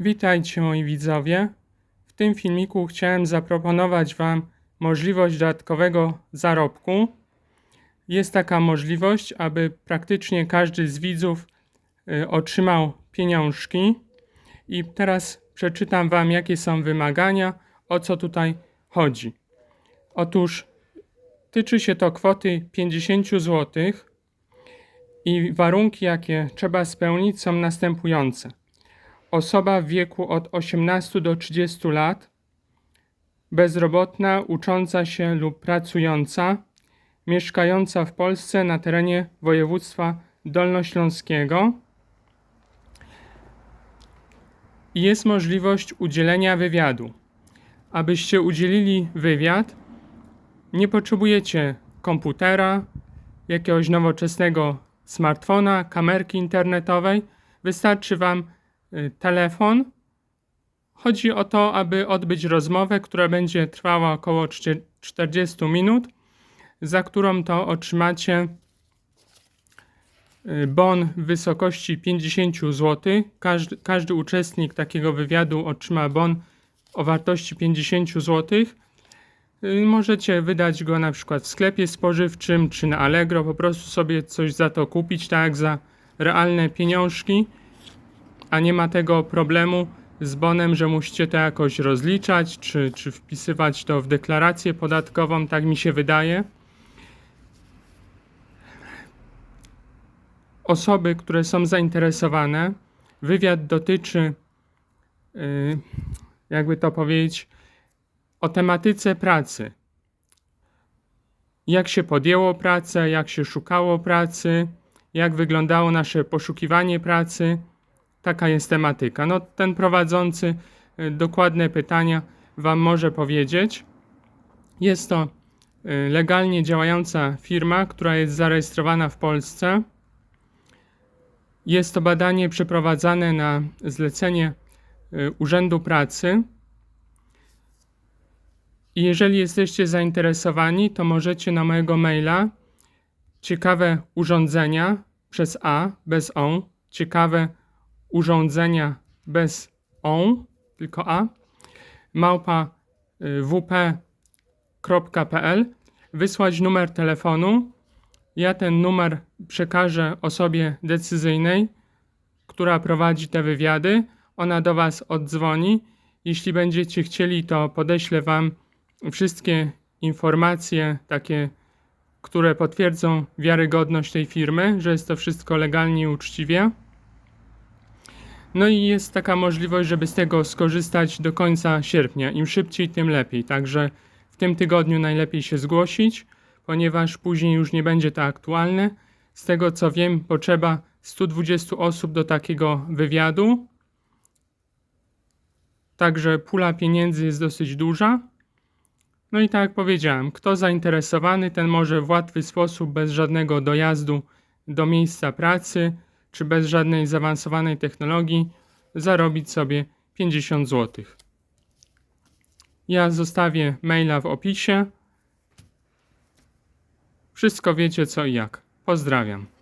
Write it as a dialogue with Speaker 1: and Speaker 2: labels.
Speaker 1: Witajcie moi widzowie. W tym filmiku chciałem zaproponować Wam możliwość dodatkowego zarobku. Jest taka możliwość, aby praktycznie każdy z widzów y, otrzymał pieniążki. I teraz przeczytam Wam, jakie są wymagania, o co tutaj chodzi. Otóż tyczy się to kwoty 50 zł i warunki, jakie trzeba spełnić, są następujące osoba w wieku od 18 do 30 lat, bezrobotna, ucząca się lub pracująca, mieszkająca w Polsce na terenie województwa dolnośląskiego. Jest możliwość udzielenia wywiadu. Abyście udzielili wywiad, nie potrzebujecie komputera, jakiegoś nowoczesnego smartfona, kamerki internetowej. Wystarczy Wam telefon. Chodzi o to, aby odbyć rozmowę, która będzie trwała około czcie- 40 minut, za którą to otrzymacie y, bon w wysokości 50 zł. Każdy, każdy uczestnik takiego wywiadu otrzyma bon o wartości 50 zł. Y, Możecie wydać go na przykład w sklepie spożywczym czy na Allegro, po prostu sobie coś za to kupić, tak za realne pieniążki, a nie ma tego problemu z bonem, że musicie to jakoś rozliczać czy, czy wpisywać to w deklarację podatkową, tak mi się wydaje. Osoby, które są zainteresowane, wywiad dotyczy, y, jakby to powiedzieć, o tematyce pracy. Jak się podjęło pracę, jak się szukało pracy, jak wyglądało nasze poszukiwanie pracy. Taka jest tematyka. No, ten prowadzący y, dokładne pytania Wam może powiedzieć. Jest to y, legalnie działająca firma, która jest zarejestrowana w Polsce. Jest to badanie przeprowadzane na zlecenie y, Urzędu Pracy. I jeżeli jesteście zainteresowani, to możecie na mojego maila ciekawe urządzenia przez A, bez on, ciekawe urządzenia bez on, tylko A, małpa y, wp.pl, wysłać numer telefonu. Ja ten numer przekażę osobie decyzyjnej, która prowadzi te wywiady. Ona do Was oddzwoni. Jeśli będziecie chcieli, to podeślę Wam wszystkie informacje takie, które potwierdzą wiarygodność tej firmy, że jest to wszystko legalnie i uczciwie. No i jest taka możliwość, żeby z tego skorzystać do końca sierpnia. Im szybciej, tym lepiej. Także w tym tygodniu najlepiej się zgłosić, ponieważ później już nie będzie to aktualne. Z tego co wiem, potrzeba 120 osób do takiego wywiadu. Także pula pieniędzy jest dosyć duża. No i tak jak powiedziałem, kto zainteresowany, ten może w łatwy sposób, bez żadnego dojazdu do miejsca pracy, czy bez żadnej zaawansowanej technologii, zarobić sobie 50 zł. Ja zostawię maila w opisie. Wszystko wiecie co i jak. Pozdrawiam.